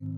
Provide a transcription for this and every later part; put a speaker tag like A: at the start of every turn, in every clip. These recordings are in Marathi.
A: नमस्कार.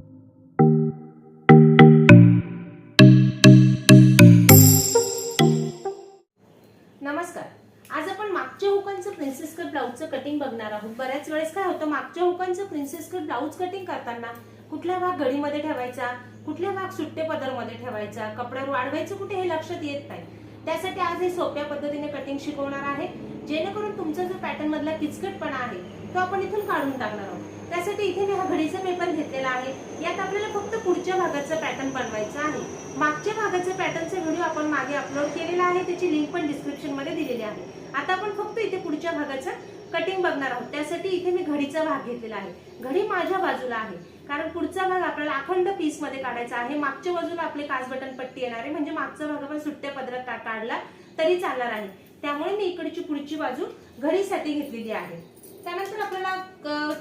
A: आज आपण मागच्या हुकांचं प्रिन्सेस कट ब्लाऊजचं कटिंग बघणार आहोत. बऱ्याच वेळेस काय होतं मागच्या हुकांचं प्रिन्सेस कट ब्लाऊज कटिंग करताना कुठला भाग घडीमध्ये ठेवायचा कुठला भाग सुट्टे पदरमध्ये ठेवायचा कपड्यावर वाढवायचं कुठे हे लक्षात येत नाही. त्यासाठी आज हे सोप्या पद्धतीने कटिंग शिकवणार आहे. जेणेकरून तुमचा जो पॅटर्न मधला किचकटपणा आहे तो आपण इथून काढून टाकणार आहोत. त्यासाठी इथे मी हा घडीचा पेपर घेतलेला आहे. यात आपल्याला फक्त पुढच्या भागाचा पॅटर्न बनवायचा आहे. मागच्या भागाचा पॅटर्नचा व्हिडिओ आपण मागे अपलोड केलेला आहे. त्याची लिंक पण डिस्क्रिप्शनमध्ये दिलेली आहे. आता आपण फक्त इथे पुढच्या भागाचं कटिंग बघणार आहोत. त्यासाठी इथे मी घडीचा भाग घेतलेला आहे. घडी माझ्या बाजूला आहे. कारण पुढचा भाग आपल्याला अखंड पीसमध्ये काढायचा आहे. मागच्या बाजूला आपले काच बटन पट्टी येणार आहे. म्हणजे मागचा भाग आपण सुट्ट्या पदरात काढला तरी चालणार आहे. त्यामुळे मी इकडची पुढची बाजू घडीसाठी घेतलेली आहे. त्यानंतर आपल्याला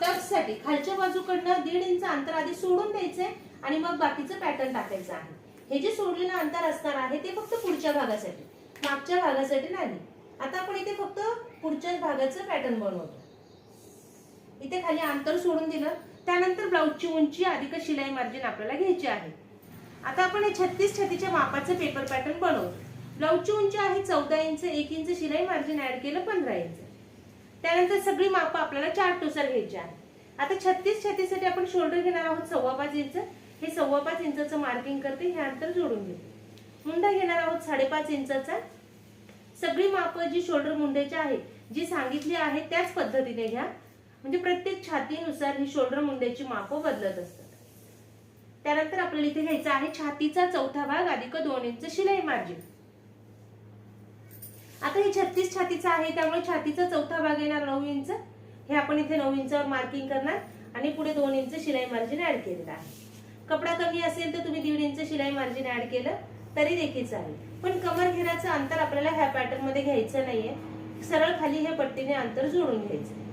A: टक्ससाठी खालच्या बाजूकडनं दीड इंच अंतर आधी सोडून द्यायचंय आणि मग बाकीचं पॅटर्न टाकायचं आहे. हे जे सोडलेलं अंतर असणार आहे ते फक्त पुढच्या भागासाठी मागच्या भागासाठी नाही. आता आपण इथे फक्त पुढच्याच भागाचं पॅटर्न बनवतो. इथे खाली अंतर सोडून दिलं त्यानंतर ब्लाऊजची उंची अधिक शिलाई मार्जिन आपल्याला घ्यायची आहे. आता आपण हे छत्तीस छत्तीच्या मापाचं पेपर पॅटर्न बनवतो. ब्लाऊजची उंची आहे चौदा इंच एक इंच शिलाई मार्जिन ऍड केलं पंधरा इंच. त्यानंतर सगळी मापं आपल्याला चार्टनुसार घ्यायची आहे आता छत्तीस छत्तीससाठी आपण शोल्डर घेणार आहोत सव्वा पाच इंच. हे सव्वा पाच इंचाचं मार्किंग करते हे अंतर जोडून घेते. मुंडा घेणार आहोत साडेपाच इंचाचा. सगळी मापं जी शोल्डर मुंड्याची आहे जी सांगितली आहे त्याच पद्धतीने घ्या. म्हणजे प्रत्येक छातीनुसार ही शोल्डर मुंड्याची मापं बदलत असतात. त्यानंतर आपल्याला इथे घ्यायचा आहे छातीचा चौथा भाग अधिक दोन इंच शिलाई मार्जिन आता हे छत्तीस छातीचा आहे त्यामुळे छातीचा चौथा भाग येणार नऊ इंच. हे आपण इथे नऊ इंचावर मार्किंग करणार आणि पुढे दोन इंच शिलाई मार्जिन ऍड केलेलं आहे. कपडा कमी असेल तर तुम्ही दीड इंच शिलाई मार्जिन ऍड केलं तरी देखील चालेल. पण कमर घेण्याचं अंतर आपल्याला ह्या पॅटर्नमध्ये घ्यायचं नाहीये. सरळ खाली हे पट्टीने अंतर जोडून घ्यायचं.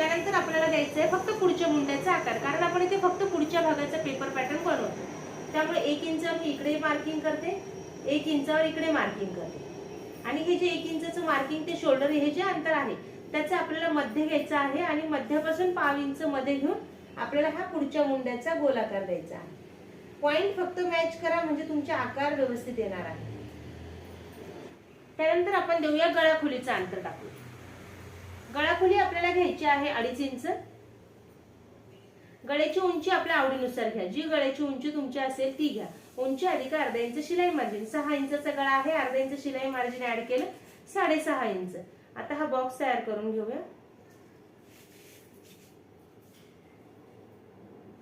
A: त्यानंतर आपल्याला द्यायचं आहे फक्त पुढच्या मुंड्याचा आकार. कारण आपण इथे फक्त पुढच्या भागाचा पेपर पॅटर्न बनवतो. त्यामुळे एक इंचावर मी इकडे मार्किंग करते एक इंचावर इकडे मार्किंग करते. आणि हे जे एक इंचाचं मार्किंग ते शोल्डर हे जे अंतर आहे त्याचं आपल्याला मध्य घ्यायचं आहे आणि मध्यापासून पाव इंच मध्ये घेऊन आपल्याला हा पुढच्या मुंड्याचा गोलाकार द्यायचा आहे. पॉइंट फक्त मॅच करा म्हणजे तुमचे आकार व्यवस्थित येणार आहे. त्यानंतर आपण देऊया गळाखोलीचं अंतर टाकू गळाखोली आपल्याला घ्यायची आहे अडीच इंच. गळ्याची उंची आपल्या आवडीनुसार घ्या. जी गळ्याची उंची तुमची असेल ती घ्या. उंची अधिक अर्धा इंच शिलाई मार्जिन सहा इंचा गळा आहे अर्धा इंच शिलाई मार्जिन ऍड केलं साडेसहा इंच. आता हा बॉक्स तयार करून घेऊया.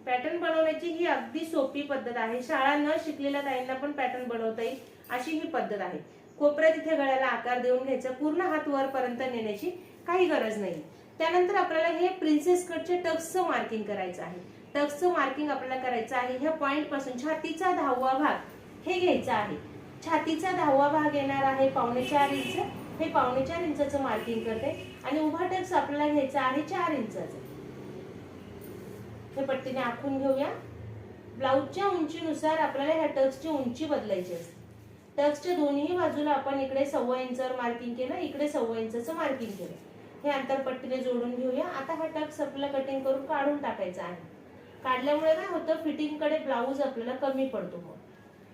A: पॅटर्न बनवण्याची ही अगदी सोपी पद्धत आहे. शाळा न शिकलेल्या ताईंना पण पॅटर्न बनवता येईल अशी ही पद्धत आहे. कोपऱ्यात इथे गळ्याला आकार देऊन घ्यायचा. पूर्ण हात वरपर्यंत नेण्याची काही गरज नाही. त्यानंतर आपल्याला हे प्रिन्सेस कटचे टक्सचं मार्किंग करायचं आहे. टक्सचं मार्किंग आपल्याला करायचं आहे. ह्या पॉईंटपासून छातीचा दहावा भाग हे घ्यायचा आहे. छातीचा दहावा भाग येणार आहे पावणे चार इंच. हे पावणे चार इंचाचं मार्किंग करते. आणि उभा टक्स आपल्याला घ्यायचा आहे चार इंचाचं. हे पट्टीने आखून घेऊया. ब्लाऊजच्या उंचीनुसार आपल्याला ह्या टक्सची उंची बदलायची असते टक्सच्या दोन्ही बाजूला आपण इकडे सव्वा इंचावर मार्किंग केलं. इकडे सव्वा इंचाचं मार्किंग केलं. हे अंतरपट्टीने जोडून घेऊया. आता हा टक आपल्याला कटिंग करून काढून टाकायचा आहे. काढल्यामुळे काय होतं? फिटिंगकडे ब्लाऊज आपल्याला कमी पडतो मग.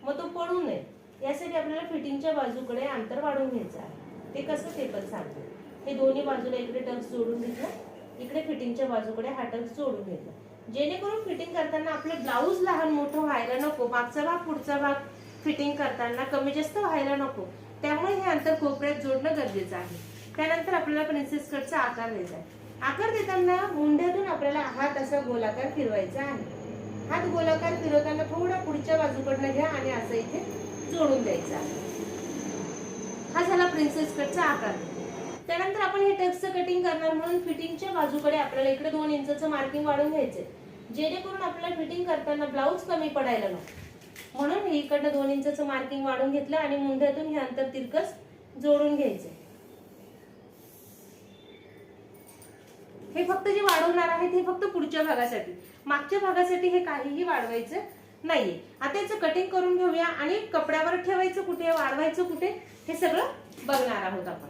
A: मग तो पडू नये. यासाठी आपल्याला फिटिंगच्या बाजूकडे अंतर वाढवून घ्यायचं आहे. ते कसं ते पण सांगतो. हे दोन्ही बाजूला इकडे टक्स जोडून घेतलं. इकडे फिटिंगच्या बाजूकडे हा टक्स जोडून घेतला. जेणेकरून फिटिंग करताना आपलं ब्लाऊज लहान मोठं व्हायला नको. मागचा भाग पुढचा भाग फिटिंग करताना कमी जास्त व्हायला नको. त्यामुळे हे अंतर कोपऱ्यात जोडणं गरजेचं आहे. त्यानंतर आपल्याला प्रिन्सेस कटचा आकार द्यायचा आहे. आकार देताना मुंड्यातून आपल्याला हात असा गोलाकार फिरवायचा आहे. हात गोलाकार फिरवताना थोडा पुढच्या बाजूकडनं घ्या आणि असं इथे जोडून द्यायचा हा झाला प्रिन्सेस कटचा आकार. त्यानंतर आपण हे टक्सचं कटिंग करणार म्हणून फिटिंगच्या बाजूकडे आपल्याला इकडे दोन इंचचं मार्किंग वाढून घ्यायचंय. जेणेकरून आपल्याला फिटिंग करताना ब्लाऊज कमी पडायला नको. म्हणून हे इकडनं दोन इंचाचं मार्किंग वाढून घेतलं आणि मुंढ्यातून हे अंतर तिरकस जोडून घ्यायचंय. हे फक्त जे वाढवणार आहे ते फक्त पुढच्या भागासाठी. मागच्या भागासाठी हे काहीही वाढवायचं नाहीये. आता याचं कटिंग करून घेऊया आणि कपड्यावर ठेवायचं कुठे वाढवायचं कुठे हे सगळं बघणार आहोत आपण.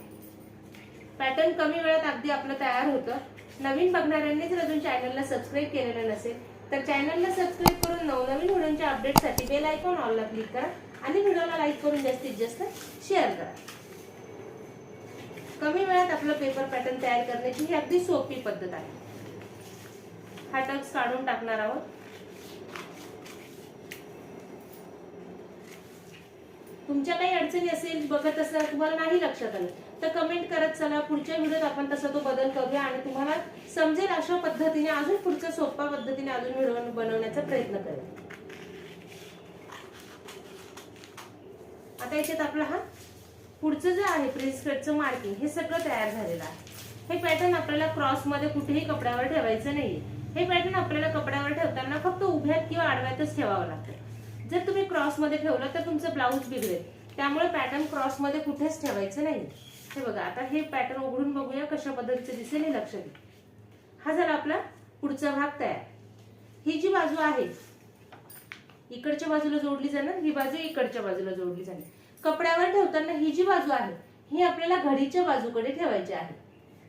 A: पॅटर्न कमी वेळात अगदी आपलं तयार होतं. नवीन बघणाऱ्यांनी जर अजून चॅनलला सबस्क्राईब केलेलं नसेल तर चॅनलला सबस्क्राईब करून नवनवीन व्हिडिओच्या अपडेटसाठी बेल आयकॉन ऑलला क्लिक करा आणि व्हिडिओला लाईक करून जास्तीत जास्त शेअर करा. कमी वेळात आपलं पेपर पॅटर्न तयार करण्याची ही अगदी सोपी पद्धत आहे. हा टक्स काढून टाकणार आहोत. तुमच्या काही अडचणी असेल बघत असाल तुम्हाला नाही लक्षात आलं तर कमेंट करत चला. पुढच्या व्हिडिओत आपण तसा तो बदल करूया आणि तुम्हाला समजेल अशा पद्धतीने अजून पुढच्या सोप्या पद्धतीने अजून व्हिडिओ बनवण्याचा प्रयत्न करेल आता याच्यात आपला हा पुढचं जे आहे प्रिन्स कटचं मार्किंग हे सगळं तयार झालेलं आहे. हे पॅटर्न आपल्याला क्रॉसमध्ये कुठेही कपड्यावर ठेवायचं नाही हे पॅटर्न आपल्याला कपड्यावर ठेवताना फक्त उभ्यात किंवा आडव्यातच ठेवावं लागतं. जर तुम्ही क्रॉसमध्ये ठेवलं तर तुमचं ब्लाऊज बिघडेल. त्यामुळे पॅटर्न क्रॉसमध्ये कुठेच ठेवायचं नाही हे बघा आता हे पॅटर्न उघडून बघूया कशा पद्धतीचं दिसेल हे लक्ष घ्या. हा झाला आपला पुढचा भाग तयार. ही जी बाजू आहे इकडच्या बाजूला जोडली जाणार ही बाजू इकडच्या बाजूला जोडली जाणार. कपड्यावर ठेवताना ही जी बाजू आहे ही आपल्याला घडीच्या बाजूकडे ठेवायची आहे.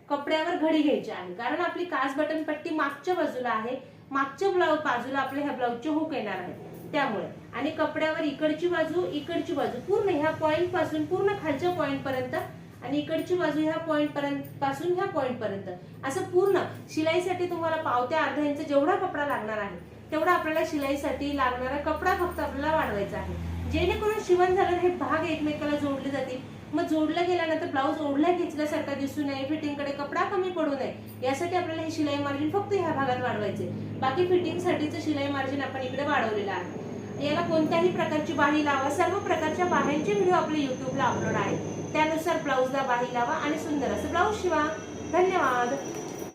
A: कपड्यावर घडी घ्यायची आहे. कारण आपली काच बटन पट्टी मागच्या बाजूला आहे मागच्या ब्लाऊज बाजूला आपल्या ह्या ब्लाऊजचे हुक येणार आहे त्यामुळे. आणि कपड्यावर इकडची बाजू इकडची बाजू पूर्ण ह्या पॉइंटपासून पूर्ण खालच्या पॉइंट पर्यंत आणि इकडची बाजू ह्या पॉइंट पर्यंत पासून ह्या पॉइंट पर्यंत. असं पूर्ण शिलाईसाठी तुम्हाला पावत्या अर्धा इंच जेवढा कपडा लागणार आहे तेवढा आपल्याला शिलाईसाठी लागणारा कपडा फक्त आपल्याला वाढवायचा आहे. जेणेकरून शिवण झालं हे भाग एकमेकाला जोडले जातील. मग जोडलं गेल्यानंतर ब्लाऊज ओढल्या घेतल्यासारखा दिसू नये फिटिंगकडे कपडा कमी पडू नये यासाठी आपल्याला हे शिलाई मार्जिन फक्त ह्या भागात वाढवायचे. बाकी फिटिंगसाठीचं शिलाई मार्जिन आपण इकडे वाढवलेलं आहे. याला कोणत्याही प्रकारची बाही लावा सर्व प्रकारच्या बाह्यांचे व्हिडिओ आपल्या युट्यूबला अपलोड आहे त्यानुसार ब्लाऊजला बाही लावा आणि सुंदर असं ब्लाऊज शिवा. धन्यवाद.